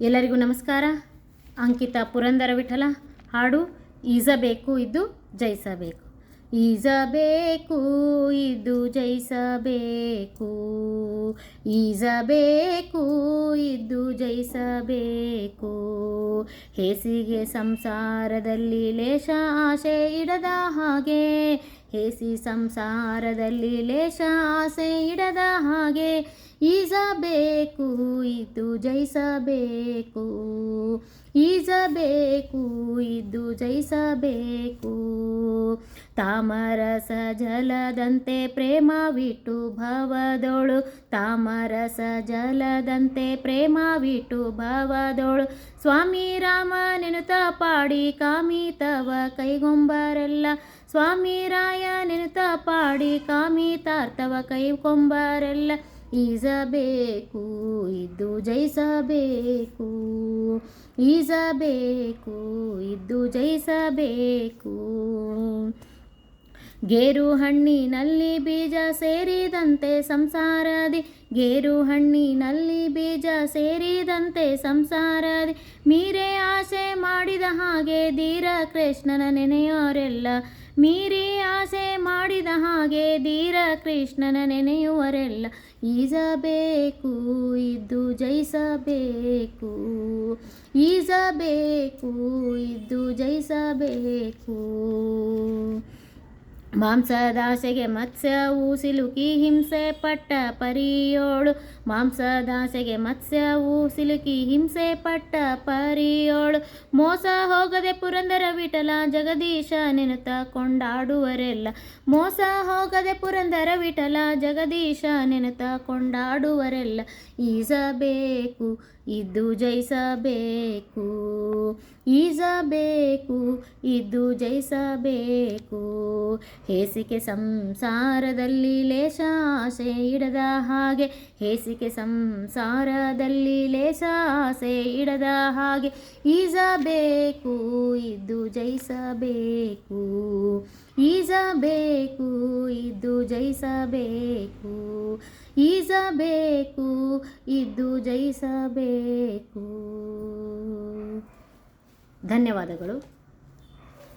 ಎಲ್ಲರಿಗೂ ನಮಸ್ಕಾರ. ಅಂಕಿತ ಪುರಂದರ ವಿಠಲ, ಹಾಡು ಈಸಬೇಕು ಇದ್ದು ಜಯಿಸಬೇಕು ಈಸಬೇಕು ಇದು ಜಯಿಸಬೇಕು ಈಜಬೇಕು ಇದ್ದು ಜಯಿಸಬೇಕು ಹೇಸಿಗೆ ಸಂಸಾರದಲ್ಲಿ ಲೇಷ ಆಸೆ ಇಡದ ಹಾಗೆ, ಹೇಸಿ ಸಂಸಾರದಲ್ಲಿ ಲೇಷ ಆಸೆ ಇಡದ ಹಾಗೆ ಈಸಬೇಕು ಇದು ಜಯಿಸಬೇಕು. ಈಜಬೇಕು ಇದು ಜಯಿಸಬೇಕು. ತಾಮರಸ ಜಲದಂತೆ ಪ್ರೇಮವಿಟ್ಟು ಭವದೋಳು. ತಾಮರಸ ಜಲದಂತೆ ಪ್ರೇಮವಿಟ್ಟು ಭವದೋಳು. ಸ್ವಾಮಿ ರಾಮ ನೆನುತ ಪಾಡಿ ಕಾಮಿತವ ಕೈಗೊಂಬರೆಲ್ಲ. ಸ್ವಾಮಿ ರಾಯ ನೆನುತ ಪಾಡಿ ಕಾಮಿತಾರ್ಥವ ಕೈಗೊಂಬರೆಲ್ಲ. ಈಸಬೇಕು ಇದ್ದು ಜಯಿಸಬೇಕು. ಈಜಬೇಕು, ಇದ್ದು ಜಯಿಸಬೇಕು. ಗೇರು ಹಣ್ಣಿನಲ್ಲಿ ಬೀಜ ಸೇರಿದಂತೆ ಸಂಸಾರದಿ. ಗೇರು ಹಣ್ಣಿನಲ್ಲಿ ಬೀಜ ಸೇರಿದಂತೆ ಸಂಸಾರದಿ. ಮೀರೆ ಆಸೆ ಮಾಡಿದ ಹಾಗೆ ಧೀರ ಕೃಷ್ಣನ ನೆನೆಯೋರೆಲ್ಲ. ಮೀರಿ ಆಸೆ ಹಾಗೆ ಧೀರ ಕೃಷ್ಣನ ನೆನೆಯುವರೆಲ್ಲ ಈಜಬೇಕು, ಇದ್ದು ಜಯಿಸಬೇಕು. ಈಜಬೇಕು, ಇದ್ದು ಜಯಿಸಬೇಕು. ಮಾಂಸದಾಸೆಗೆ ಮತ್ಸ್ಯವು ಸಿಲುಕಿ, ಹಿಂಸೆ ಪಟ್ಟ ಪರಿಯೋಳು. ಮಾಂಸದಾಸೆಗೆ ಮತ್ಸ್ಯವು ಸಿಲುಕಿ, ಹಿಂಸೆ ಪಟ್ಟ ಪರಿಯೋಳು. ಮೋಸ ಹೋಗದೆ ಪುರಂದರ ವಿಠಲ ಜಗದೀಶ ನೆನುತ ಕೊಂಡಾಡುವರೆಲ್ಲ. ಮೋಸ ಹೋಗದೆ ಪುರಂದರ ವಿಠಲ ಜಗದೀಶ ನೆನುತ ಕೊಂಡಾಡುವರೆಲ್ಲ. ಈಸಬೇಕು ಇದ್ದು ಜಯಿಸಬೇಕು. ಈಸಬೇಕು ಇದ್ದು ಜಯಿಸಬೇಕು. ಹೇಸಿಕೆ ಸಂಸಾರದಲ್ಲಿ ಲೇಷ ಆಸೆ ಇಡದ ಹಾಗೆ ಹೇಸಿಕೆ ಸಂಸಾರದಲ್ಲಿ ಲೇಷ ಆಸೆ ಇಡದ ಹಾಗೆ ಈಸಬೇಕು ಇದ್ದು ಜಯಿಸಬೇಕು. ಈಸಬೇಕು ಇದ್ದು ಜಯಿಸಬೇಕು. ಈಸಬೇಕು ಇದ್ದು ಜಯಿಸಬೇಕು. ಧನ್ಯವಾದಗಳು.